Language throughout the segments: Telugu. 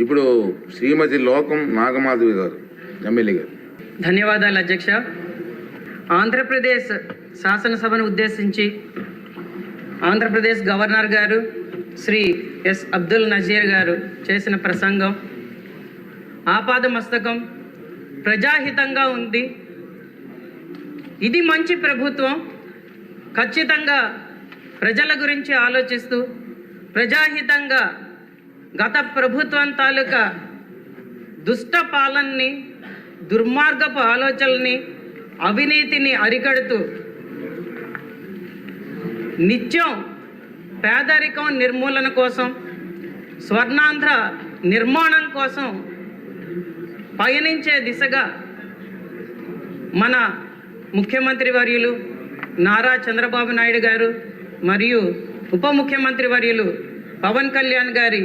ఇప్పుడు శ్రీమతి లోకం నాగమాధవి గారు ఎమ్మెల్యే గారు. ధన్యవాదాలు అధ్యక్ష. ఆంధ్రప్రదేశ్ శాసనసభను ఉద్దేశించి ఆంధ్రప్రదేశ్ గవర్నర్ గారు శ్రీ ఎస్ అబ్దుల్ నజీర్ గారు చేసిన ప్రసంగం ఆపాద మస్తకం ప్రజాహితంగా ఉంది. ఇది మంచి ప్రభుత్వం. ఖచ్చితంగా ప్రజల గురించి ఆలోచిస్తూ ప్రజాహితంగా గత ప్రభుత్వం తాలూకా దుష్ట పాలనని దుర్మార్గపు ఆలోచనల్ని అవినీతిని అరికడుతూ నిత్యం పేదరికం నిర్మూలన కోసం స్వర్ణాంధ్ర నిర్మాణం కోసం పయనించే దిశగా మన ముఖ్యమంత్రి వర్యులు నారా చంద్రబాబు నాయుడు గారు మరియు ఉప ముఖ్యమంత్రి వర్యులు పవన్ కళ్యాణ్ గారి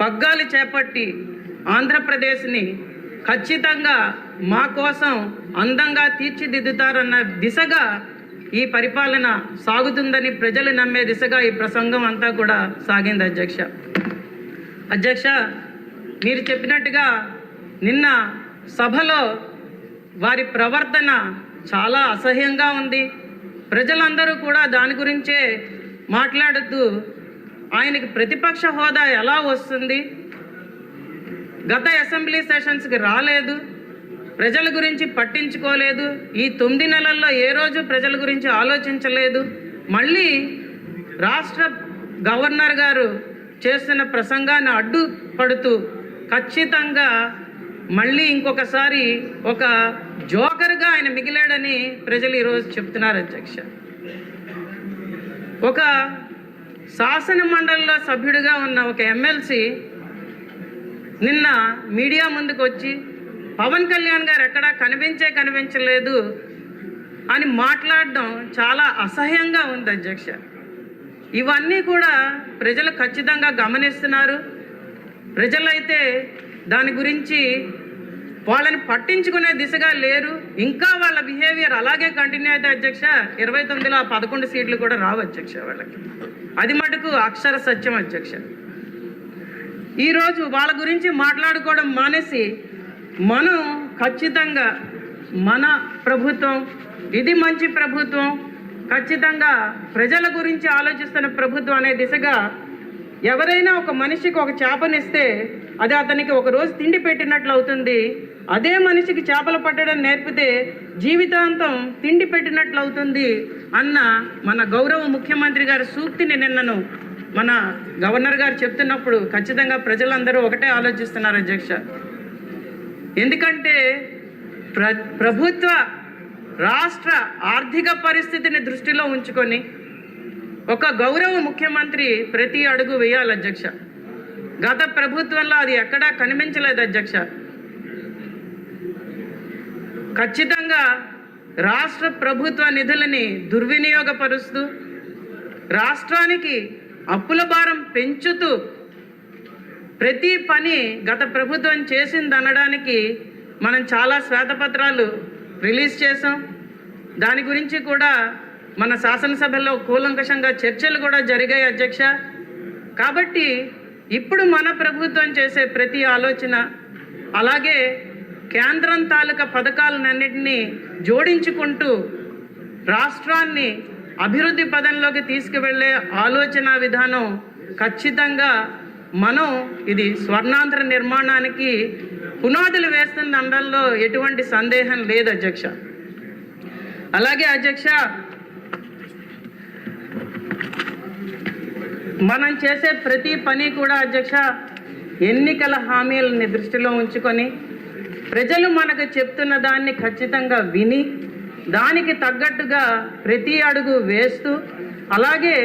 పగ్గాలు చేపట్టి ఆంధ్రప్రదేశ్ని ఖచ్చితంగా మా కోసం అందంగా తీర్చిదిద్దుతారన్న దిశగా ఈ పరిపాలన సాగుతుందని ప్రజలు నమ్మే దిశగా ఈ ప్రసంగం అంతా కూడా సాగింది అధ్యక్ష. అధ్యక్ష మీరు చెప్పినట్టుగా నిన్న సభలో వారి ప్రవర్తన చాలా అసహ్యంగా ఉంది. ప్రజలందరూ కూడా దాని గురించే మాట్లాడుతూ ఆయనకి ప్రతిపక్ష హోదా ఎలా వస్తుంది? గత అసెంబ్లీ సెషన్స్కి రాలేదు. ప్రజల గురించి పట్టించుకోలేదు. ఈ తొమ్మిది నెలల్లో ఏ రోజు ప్రజల గురించి ఆలోచించలేదు. మళ్ళీ రాష్ట్ర గవర్నర్ గారు చేస్తున్న ప్రసంగాన్ని అడ్డుపడుతూ ఖచ్చితంగా మళ్ళీ ఇంకొకసారి ఒక జోకర్గా ఆయన మిగిలాడని ప్రజలు ఈరోజు చెప్తున్నారు అధ్యక్ష. ఒక శాసన మండలిలో సభ్యుడిగా ఉన్న ఒక ఎమ్మెల్సీ నిన్న మీడియా ముందుకు వచ్చి పవన్ కళ్యాణ్ గారు ఎక్కడా కనిపించే కనిపించలేదు అని మాట్లాడడం చాలా అసహ్యంగా ఉంది అధ్యక్ష. ఇవన్నీ కూడా ప్రజలు ఖచ్చితంగా గమనిస్తున్నారు. ప్రజలైతే దాని గురించి వాళ్ళని పట్టించుకునే దిశగా లేరు. ఇంకా వాళ్ళ బిహేవియర్ అలాగే కంటిన్యూ అయితే అధ్యక్ష ఇరవై తొమ్మిదిలో ఆ పదకొండు సీట్లు కూడా రావు అధ్యక్ష వాళ్ళకి. అది మటుకు అక్షర సత్యం అధ్యక్ష. ఈరోజు వాళ్ళ గురించి మాట్లాడుకోవడం మానేసి మనం ఖచ్చితంగా మన ప్రభుత్వం ఇది మంచి ప్రభుత్వం ఖచ్చితంగా ప్రజల గురించి ఆలోచిస్తున్న ప్రభుత్వం అనే దిశగా ఎవరైనా ఒక మనిషికి ఒక చేపనిస్తే అది అతనికి ఒక రోజు తిండి పెట్టినట్లు అవుతుంది. అదే మనిషికి చేపలు పట్టడం నేర్పితే జీవితాంతం తిండి పెట్టినట్లు అవుతుంది అన్న మన గౌరవ ముఖ్యమంత్రి గారి సూక్తిని నిన్నను మన గవర్నర్ గారు చెప్తున్నప్పుడు ఖచ్చితంగా ప్రజలందరూ ఒకటే ఆలోచిస్తున్నారు అధ్యక్ష. ఎందుకంటే ప్ర ప్రభుత్వ రాష్ట్ర ఆర్థిక పరిస్థితిని దృష్టిలో ఉంచుకొని ఒక గౌరవ ముఖ్యమంత్రి ప్రతి అడుగు వేయాలి అధ్యక్ష. గత ప్రభుత్వంలో అది ఎక్కడా కనిపించలేదు అధ్యక్ష. ఖచ్చితంగా రాష్ట్ర ప్రభుత్వ నిధులని దుర్వినియోగపరుస్తూ రాష్ట్రానికి అప్పుల భారం పెంచుతూ ప్రతి పని గత ప్రభుత్వం చేసిందనడానికి మనం చాలా శ్వేతపత్రాలు రిలీజ్ చేసాం దాని గురించి కూడా మన శాసనసభలో కూలంకషంగా చర్చలు కూడా జరిగాయి అధ్యక్ష. కాబట్టి ఇప్పుడు మన ప్రభుత్వం చేసే ప్రతి ఆలోచన అలాగే కేంద్రం తాలూకా పథకాలన్నింటినీ జోడించుకుంటూ రాష్ట్రాన్ని అభివృద్ధి పదంలోకి తీసుకువెళ్ళే ఆలోచన విధానం ఖచ్చితంగా మనం ఇది స్వర్ణాంధ్ర నిర్మాణానికి పునాదులు వేస్తున్న అనడంలో ఎటువంటి సందేహం లేదు అధ్యక్ష. అలాగే అధ్యక్ష మనం చేసే ప్రతి పని కూడా అధ్యక్ష ఎన్నికల హామీలని దృష్టిలో ఉంచుకొని ప్రజలు మనకు చెప్తున్న దాన్ని ఖచ్చితంగా విని దానికి తగ్గట్టుగా ప్రతి అడుగు వేస్తూ అలాగే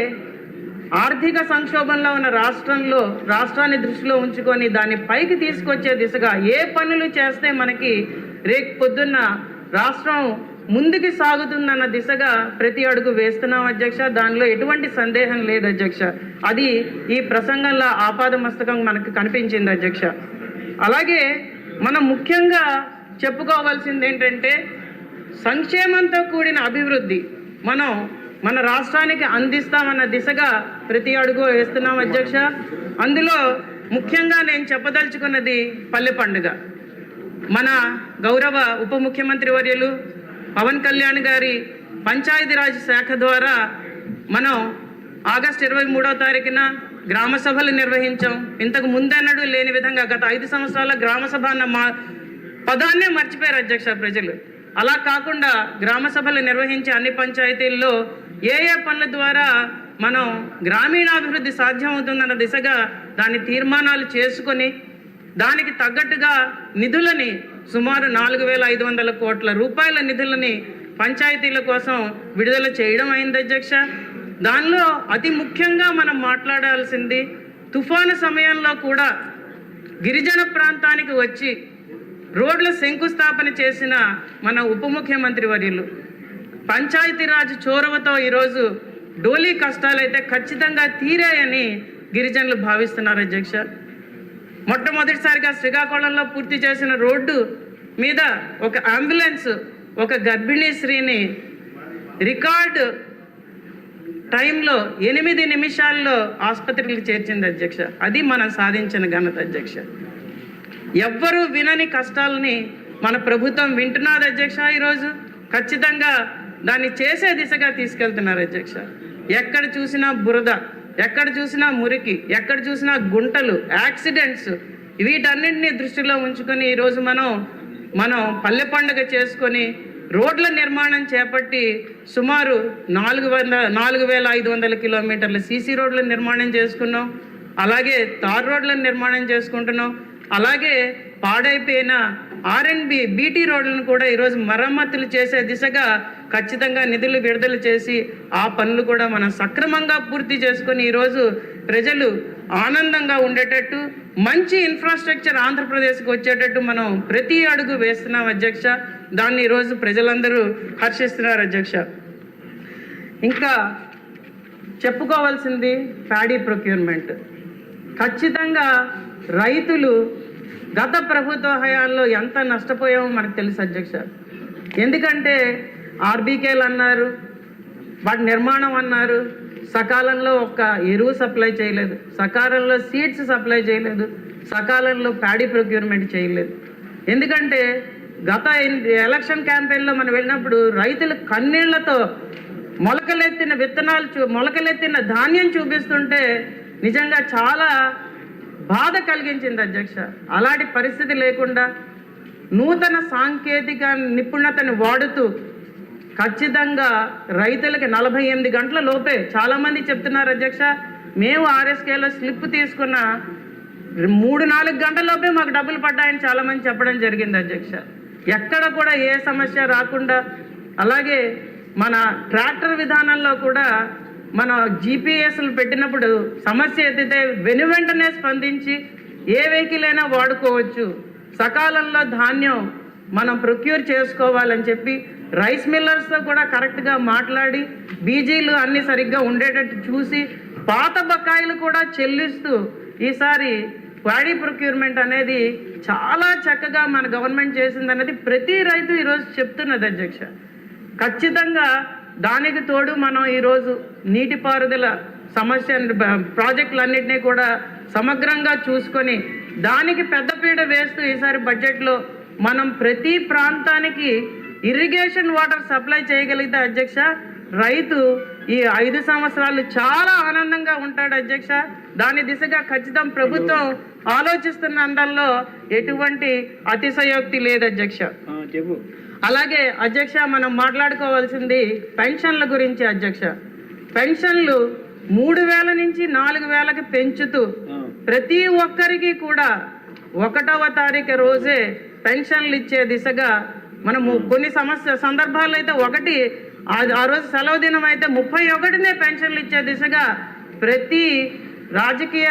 ఆర్థిక సంక్షోభంలో ఉన్న రాష్ట్రంలో రాష్ట్రాన్ని దృష్టిలో ఉంచుకొని దాన్ని పైకి తీసుకొచ్చే దిశగా ఏ పనులు చేస్తే మనకి రేపు పొద్దున్న రాష్ట్రం ముందుకు సాగుతుందన్న దిశగా ప్రతి అడుగు వేస్తున్నాం అధ్యక్ష. దానిలో ఎటువంటి సందేహం లేదు అధ్యక్ష. అది ఈ ప్రసంగంలో ఆపాద మస్తకం మనకు కనిపించింది అధ్యక్ష. అలాగే మనం ముఖ్యంగా చెప్పుకోవాల్సింది ఏంటంటే సంక్షేమంతో కూడిన అభివృద్ధి మనం మన రాష్ట్రానికి అందిస్తామన్న దిశగా ప్రతి అడుగు వేస్తున్నాం అధ్యక్ష. అందులో ముఖ్యంగా నేను చెప్పదలుచుకున్నది పల్లె పండుగ. మన గౌరవ ఉప ముఖ్యమంత్రి వర్యులు పవన్ కళ్యాణ్ గారి పంచాయతీరాజ్ శాఖ ద్వారా మనం ఆగస్ట్ ఇరవై మూడో తారీఖున గ్రామ సభలు నిర్వహించాం. ఇంతకు ముందెన్నడూ లేని విధంగా గత ఐదు సంవత్సరాల గ్రామ సభ అన్న మా పదాన్నే మర్చిపోయారు అధ్యక్ష ప్రజలు. అలా కాకుండా గ్రామ సభలు నిర్వహించే అన్ని పంచాయతీల్లో ఏ ఏ పనుల ద్వారా మనం గ్రామీణాభివృద్ధి సాధ్యమవుతుందన్న దిశగా దాని తీర్మానాలు చేసుకొని దానికి తగ్గట్టుగా నిధులని సుమారు నాలుగు వేల ఐదు వందల కోట్ల రూపాయల నిధులని పంచాయతీల కోసం విడుదల చేయడం అయింది అధ్యక్ష. దానిలో అతి ముఖ్యంగా మనం మాట్లాడాల్సింది తుఫాను సమయంలో కూడా గిరిజన ప్రాంతానికి వచ్చి రోడ్ల శంకుస్థాపన చేసిన మన ఉప ముఖ్యమంత్రి వర్యులు. పంచాయతీరాజ్ చోరవతో ఈరోజు డోలీ కష్టాలైతే ఖచ్చితంగా తీరాయని గిరిజనులు భావిస్తున్నారు అధ్యక్ష. మొట్టమొదటిసారిగా శ్రీకాకుళంలో పూర్తి చేసిన రోడ్డు మీద ఒక అంబులెన్స్ ఒక గర్భిణీ స్త్రీని రికార్డు టైంలో ఎనిమిది నిమిషాల్లో ఆసుపత్రికి చేర్చింది అధ్యక్ష. అది మనం సాధించిన ఘనత అధ్యక్ష. ఎవ్వరూ వినని కష్టాలని మన ప్రభుత్వం వింటున్నది అధ్యక్ష ఈరోజు. ఖచ్చితంగా దాన్ని చేసే దిశగా తీసుకెళ్తున్నారు అధ్యక్ష. ఎక్కడ చూసినా బురద. ఎక్కడ చూసినా మురికి ఎక్కడ చూసినా గుంటలు యాక్సిడెంట్స్ వీటన్నింటినీ దృష్టిలో ఉంచుకొని ఈరోజు మనం మనం పల్లె పండుగ చేసుకొని రోడ్ల నిర్మాణం చేపట్టి సుమారు నాలుగు వందల నాలుగు వేల ఐదు వందల కిలోమీటర్ల సీసీ రోడ్ల నిర్మాణం చేసుకున్నాం. అలాగే తార్ రోడ్ల నిర్మాణం చేసుకుంటున్నాం. అలాగే పాడైపోయిన ఆర్ఎన్బి బీటీ రోడ్లను కూడా ఈరోజు మరమ్మతులు చేసే దిశగా ఖచ్చితంగా నిధులు విడుదల చేసి ఆ పనులు కూడా మనం సక్రమంగా పూర్తి చేసుకొని ఈరోజు ప్రజలు ఆనందంగా ఉండేటట్టు మంచి ఇన్ఫ్రాస్ట్రక్చర్ ఆంధ్రప్రదేశ్కి వచ్చేటట్టు మనం ప్రతి అడుగు వేస్తున్నాం అధ్యక్ష. దాన్ని ఈరోజు ప్రజలందరూ హర్షిస్తున్నారు అధ్యక్ష. ఇంకా చెప్పుకోవాల్సింది ప్యాడీ ప్రొక్యూర్మెంట్. ఖచ్చితంగా రైతులు గత ప్రభుత్వ హయాల్లో ఎంత నష్టపోయామో మనకు తెలుసు అధ్యక్ష. ఎందుకంటే ఆర్బీకేలు అన్నారు వాటి నిర్మాణం అన్నారు సకాలంలో ఒక్క ఎరువు సప్లై చేయలేదు సకాలంలో సీడ్స్ సప్లై చేయలేదు సకాలంలో ప్యాడీ ప్రొక్యూర్మెంట్ చేయలేదు. ఎందుకంటే గత ఎలక్షన్ క్యాంపెయిన్లో మనం వెళ్ళినప్పుడు రైతులు కన్నీళ్ళతో మొలకలెత్తిన విత్తనాలు చూ మొలకలెత్తిన ధాన్యం చూపిస్తుంటే నిజంగా చాలా బాధ కలిగించింది అధ్యక్ష. అలాంటి పరిస్థితి లేకుండా నూతన సాంకేతిక నిపుణతని వాడుతూ ఖచ్చితంగా రైతులకి నలభై ఎనిమిది గంటల లోపే చాలామంది చెప్తున్నారు అధ్యక్ష మేము ఆర్ఎస్కేలో స్లిప్ తీసుకున్న మూడు నాలుగు గంటల లోపే మాకు డబ్బులు పడ్డాయని చాలామంది చెప్పడం జరిగింది అధ్యక్ష. ఎక్కడ కూడా ఏ సమస్య రాకుండా అలాగే మన ట్రాక్టర్ విధానంలో కూడా మన జీపీఎస్లు పెట్టినప్పుడు సమస్య ఎత్తితే వెను వెంటనే స్పందించి ఏ వెహికల్ అయినా వాడుకోవచ్చు. సకాలంలో ధాన్యం మనం ప్రొక్యూర్ చేసుకోవాలని చెప్పి రైస్ మిల్లర్స్తో కూడా కరెక్ట్గా మాట్లాడి బీజీలు అన్ని సరిగ్గా ఉండేటట్టు చూసి పాత బకాయిలు కూడా చెల్లిస్తూ ఈసారి వాడీ ప్రొక్యూర్మెంట్ అనేది చాలా చక్కగా మన గవర్నమెంట్ చేసింది అనేది ప్రతి రైతు ఈరోజు చెప్తున్నది అధ్యక్ష. ఖచ్చితంగా దానికి తోడు మనం ఈరోజు నీటిపారుదల సమస్య ప్రాజెక్టులన్నింటినీ కూడా సమగ్రంగా చూసుకొని దానికి పెద్దపీట వేస్తూ ఈసారి బడ్జెట్లో మనం ప్రతి ప్రాంతానికి ఇరిగేషన్ వాటర్ సప్లై చేయగలిగితే అధ్యక్ష రైతు ఈ ఐదు సంవత్సరాలు చాలా ఆనందంగా ఉంటాడు అధ్యక్ష. దాని దిశగా ఖచ్చితం ప్రభుత్వం ఆలోచిస్తున్న అందంలో ఎటువంటి అతిశయోక్తి లేదు అధ్యక్ష. చెప్పు. అలాగే అధ్యక్ష మనం మాట్లాడుకోవాల్సింది పెన్షన్ల గురించి అధ్యక్ష. పెన్షన్లు మూడు వేల నుంచి నాలుగు వేలకి పెంచుతూ ప్రతి ఒక్కరికి కూడా ఒకటవ తారీఖు రోజే పెన్షన్లు ఇచ్చే దిశగా మనము కొన్ని సమస్య సందర్భాల్లో అయితే ఒకటి ఆ- ఆ రోజు సెలవు దినం అయితే ముప్పై ఒకటినే పెన్షన్లు ఇచ్చే దిశగా ప్రతి రాజకీయ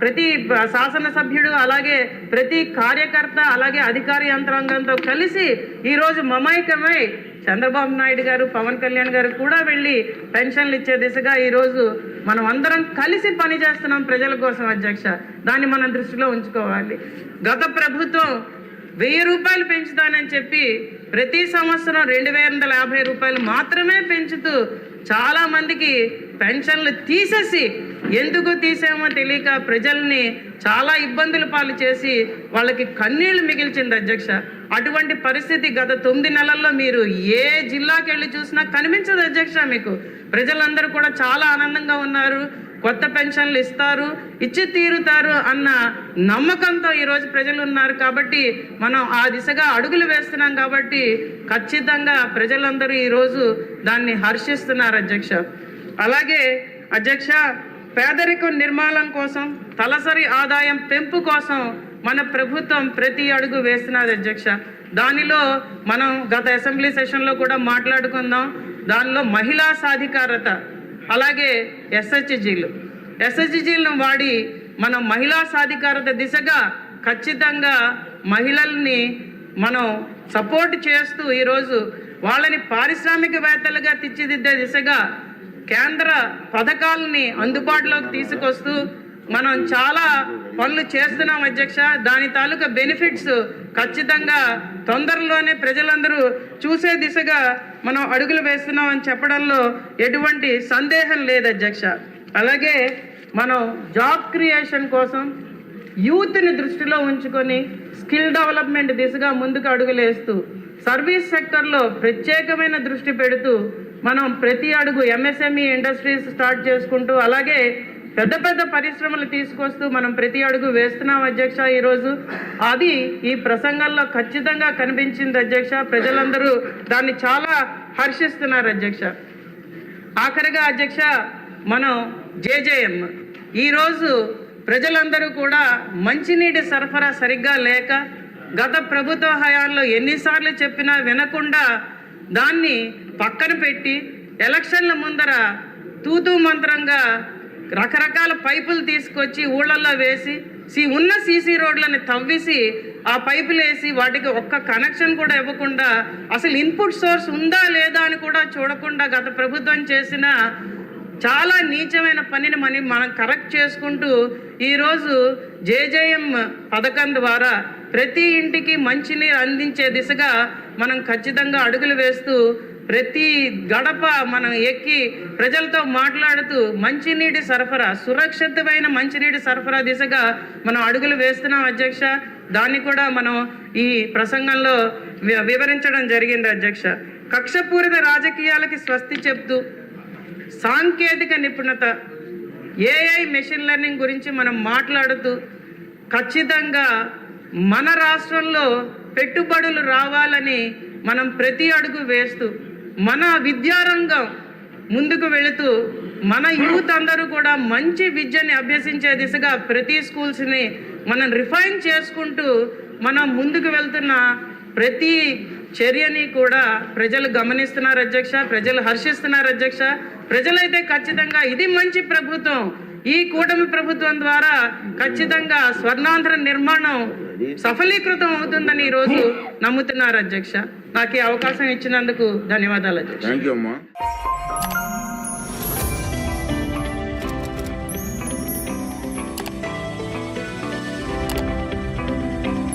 ప్రతి శాసనసభ్యుడు అలాగే ప్రతి కార్యకర్త అలాగే అధికార యంత్రాంగంతో కలిసి ఈరోజు మమైకమై చంద్రబాబు నాయుడు గారు పవన్ కళ్యాణ్ గారు కూడా వెళ్ళి పెన్షన్లు ఇచ్చే దిశగా ఈరోజు మనం అందరం కలిసి పని చేస్తున్నాం ప్రజల కోసం అధ్యక్ష. దాన్ని మనం దృష్టిలో ఉంచుకోవాలి. గత ప్రభుత్వం వెయ్యి రూపాయలు పెంచుతానని చెప్పి ప్రతి సంవత్సరం రెండు వేల వందల యాభై రూపాయలు మాత్రమే పెంచుతూ చాలామందికి పెన్షన్లు తీసేసి ఎందుకు తీసామో తెలియక ప్రజల్ని చాలా ఇబ్బందులు పాలు చేసి వాళ్ళకి కన్నీళ్ళు మిగిల్చింది అధ్యక్ష. అటువంటి పరిస్థితి గత తొమ్మిది నెలల్లో మీరు ఏ జిల్లాకి వెళ్ళి చూసినా కనిపించదు అధ్యక్ష మీకు. ప్రజలందరూ కూడా చాలా ఆనందంగా ఉన్నారు. కొత్త పెన్షన్లు ఇస్తారు ఇచ్చి తీరుతారు అన్న నమ్మకంతో ఈరోజు ప్రజలు ఉన్నారు కాబట్టి మనం ఆ దిశగా అడుగులు వేస్తున్నాం కాబట్టి ఖచ్చితంగా ప్రజలందరూ ఈరోజు దాన్ని హర్షిస్తున్నారు అధ్యక్ష. అలాగే అధ్యక్ష పేదరికం నిర్మాణం కోసం తలసరి ఆదాయం పెంపు కోసం మన ప్రభుత్వం ప్రతి అడుగు వేస్తున్నది అధ్యక్ష. దానిలో మనం గత అసెంబ్లీ సెషన్లో కూడా మాట్లాడుకుందాం. దానిలో మహిళా సాధికారత అలాగే ఎస్హెచ్జీలు. ఎస్హెచ్జీలను వాడి మనం మహిళా సాధికారత దిశగా ఖచ్చితంగా మహిళల్ని మనం సపోర్ట్ చేస్తూ ఈరోజు వాళ్ళని పారిశ్రామికవేత్తలుగా తీర్చిదిద్దే దిశగా కేంద్ర పథకాలని అందుబాటులోకి తీసుకొస్తూ మనం చాలా పనులు చేస్తున్నాం అధ్యక్ష. దాని తాలూకా బెనిఫిట్స్ ఖచ్చితంగా తొందరలోనే ప్రజలందరూ చూసే దిశగా మనం అడుగులు వేస్తున్నాం అని చెప్పడంలో ఎటువంటి సందేహం లేదు అధ్యక్ష. అలాగే మనం జాబ్ క్రియేషన్ కోసం యూత్ని దృష్టిలో ఉంచుకొని స్కిల్ డెవలప్మెంట్ దిశగా ముందుకు అడుగులేస్తూ సర్వీస్ సెక్టర్లో ప్రత్యేకమైన దృష్టి పెడుతూ మనం ప్రతి అడుగు ఎంఎస్ఎంఈ ఇండస్ట్రీస్ స్టార్ట్ చేసుకుంటూ అలాగే పెద్ద పెద్ద పరిశ్రమలు తీసుకొస్తూ మనం ప్రతి అడుగు వేస్తున్నాం అధ్యక్ష ఈరోజు. అది ఈ ప్రసంగంలో ఖచ్చితంగా కనిపించింది అధ్యక్ష. ప్రజలందరూ దాన్ని చాలా హర్షిస్తున్నారు అధ్యక్ష. ఆఖరిగా అధ్యక్ష మనం జేజేఎం. ఈరోజు ప్రజలందరూ కూడా మంచినీటి సరఫరా సరిగ్గా లేక గత ప్రభుత్వ హయాంలో ఎన్నిసార్లు చెప్పినా వినకుండా దాన్ని పక్కన పెట్టి ఎలక్షన్ల ముందర తూతూ మంత్రంగా రకరకాల పైపులు తీసుకొచ్చి ఊళ్ళల్లో వేసి సి ఉన్న సీసీ రోడ్లని తవ్విసి ఆ పైపులు వేసి వాటికి ఒక్క కనెక్షన్ కూడా ఇవ్వకుండా అసలు ఇన్పుట్ సోర్స్ ఉందా లేదా అని కూడా చూడకుండా గత ప్రభుత్వం చేసిన చాలా నీచమైన పనిని మనం మనం కరెక్ట్ చేసుకుంటూ ఈరోజు జేజేఎం పథకం ద్వారా ప్రతి ఇంటికి మంచినీరు అందించే దిశగా మనం ఖచ్చితంగా అడుగులు వేస్తూ ప్రతి గడప మనం ఎక్కి ప్రజలతో మాట్లాడుతూ మంచినీటి సరఫరా సురక్షితమైన మంచినీటి సరఫరా దిశగా మనం అడుగులు వేస్తున్నాం అధ్యక్ష. దాన్ని కూడా మనం ఈ ప్రసంగంలో వి- వివరించడం జరిగింది అధ్యక్ష. కక్షపూరిత రాజకీయాలకి స్వస్తి చెప్తూ సాంకేతిక నిపుణత ఏఐ మెషిన్ లెర్నింగ్ గురించి మనం మాట్లాడుతూ ఖచ్చితంగా మన రాష్ట్రంలో పెట్టుబడులు రావాలని మనం ప్రతి అడుగు వేస్తూ మన విద్యారంగం ముందుకు వెళుతూ మన యూత్ అందరూ కూడా మంచి విద్యని అభ్యసించే దిశగా ప్రతి స్కూల్స్ని మనం రిఫైన్ చేసుకుంటూ మనం ముందుకు వెళ్తున్న ప్రతి చర్యని కూడా ప్రజలు గమనిస్తున్నారు అధ్యక్ష ప్రజలు హర్షిస్తున్నారు అధ్యక్ష. ప్రజలైతే ఖచ్చితంగా ఇది మంచి ప్రభుత్వం. ఈ కూటమి ప్రభుత్వం ద్వారా ఖచ్చితంగా స్వర్ణాంధ్ర నిర్మాణం సఫలీకృతం అవుతుందని ఈరోజు నమ్ముతున్నారు అధ్యక్ష. నాకు ఈ అవకాశం ఇచ్చినందుకు ధన్యవాదాలు అధ్యక్ష.